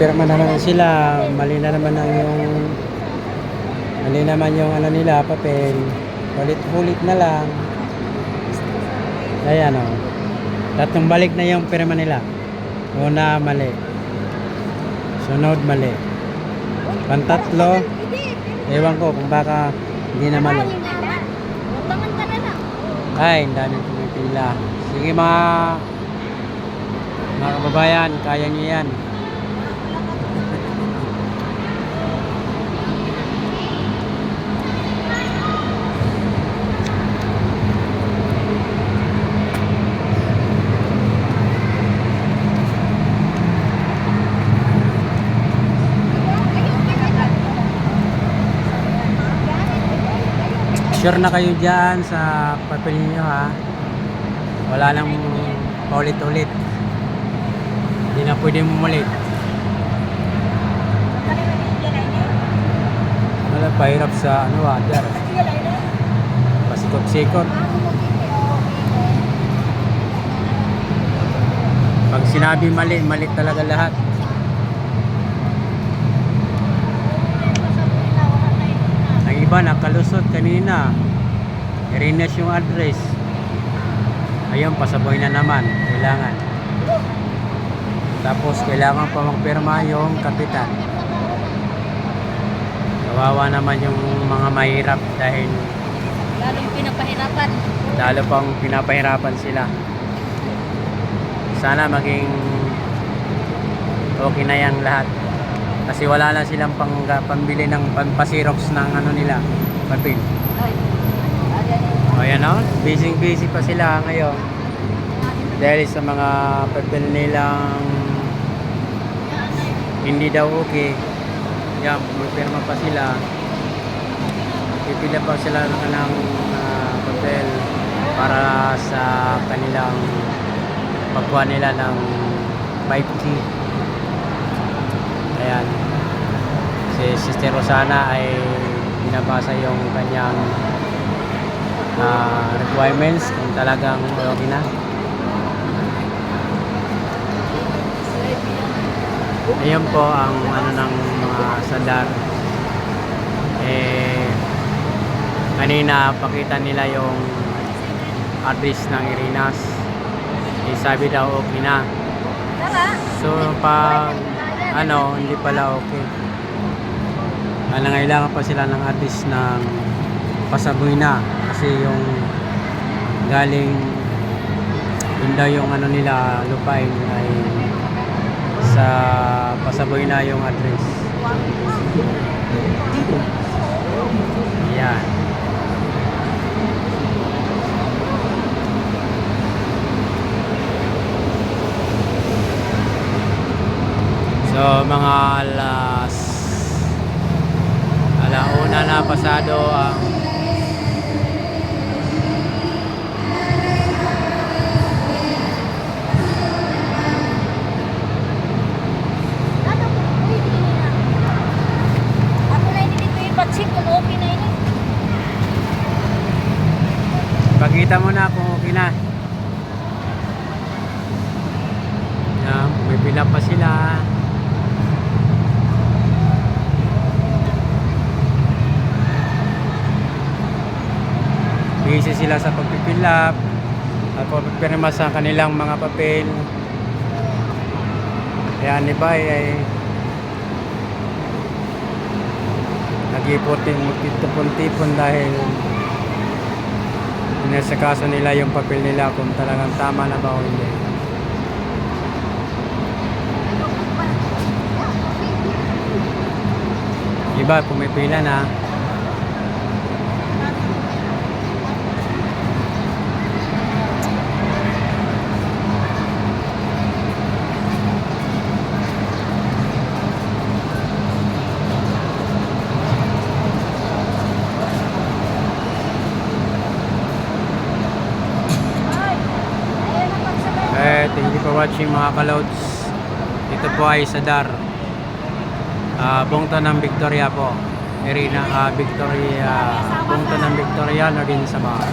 Pipirma na naman sila. Mali na naman ang yung... Mali naman yung ano nila, papel. Ulit-ulit na lang. Ayan o. Tatlong balik na yung pirma nila. Una, mali. Sunod, mali. Pantatlo, ewan ko kung baka hindi na mali. Ka na lang. Ay, ang daming pumipila. Sige mga mga kababayan, kaya niyo yan. Sure na kayo dyan sa papel niyo ha. Wala nang paulit-ulit. Hindi na pwede mumulit. Wala pahirap sa ano water. Pasikot-sikot. Pag sinabi mali, mali talaga lahat. Iba nakalusot kanina. Erines yung address. Ayun, pasaboy na naman. Kailangan. Tapos kailangan pa magpirma yung kapitan. Kawawa naman yung mga mahirap dahil Lalong pinapahirapan. lalo pang pinapahirapan sila. Sana maging okay na yan lahat. Kasi wala na silang pang, pambili ng pampasirox ng ano nila, papel. O yan o, busy busy pa sila ngayon. Dahil sa mga papel nilang hindi daw okay. Yan, pumipirma pa sila. Pipila pa sila ng, ng ah, papel para sa kanilang pagkuha nila ng 5G. Ayan. Si Sister Rosana ay binabasa yung kanyang ah, requirements kung talagang okay na. Ayan po ang ano ng mga sandar. Eh, kanina pakita nila yung address ng Irinas. Eh, sabi daw okay na. So, pag ano, hindi pala okay. Nangailangan pa sila ng address ng pasaboy na. Kasi yung galing yun daw yung ano nila lupain ay sa pasaboy na yung address. Yan. So mga alas alauna na pasado ang. Pakita mo na kung okay na. Yan, pumipila pa sila. Busy sila sa pagpipilap at pagpipirma sa kanilang mga papel. Ayan, iba ay, ay nag-iputin, magtipon-tipon dahil Inasakaso nila yung papel nila kung talagang tama na ba o hindi. Iba, pumipila na. You for watching mga kalods. Ito po ay sa Dar. Ah, bungto ng Victoria po. Irina, ah, Victoria, bungto ng Victoria, Northern Samar.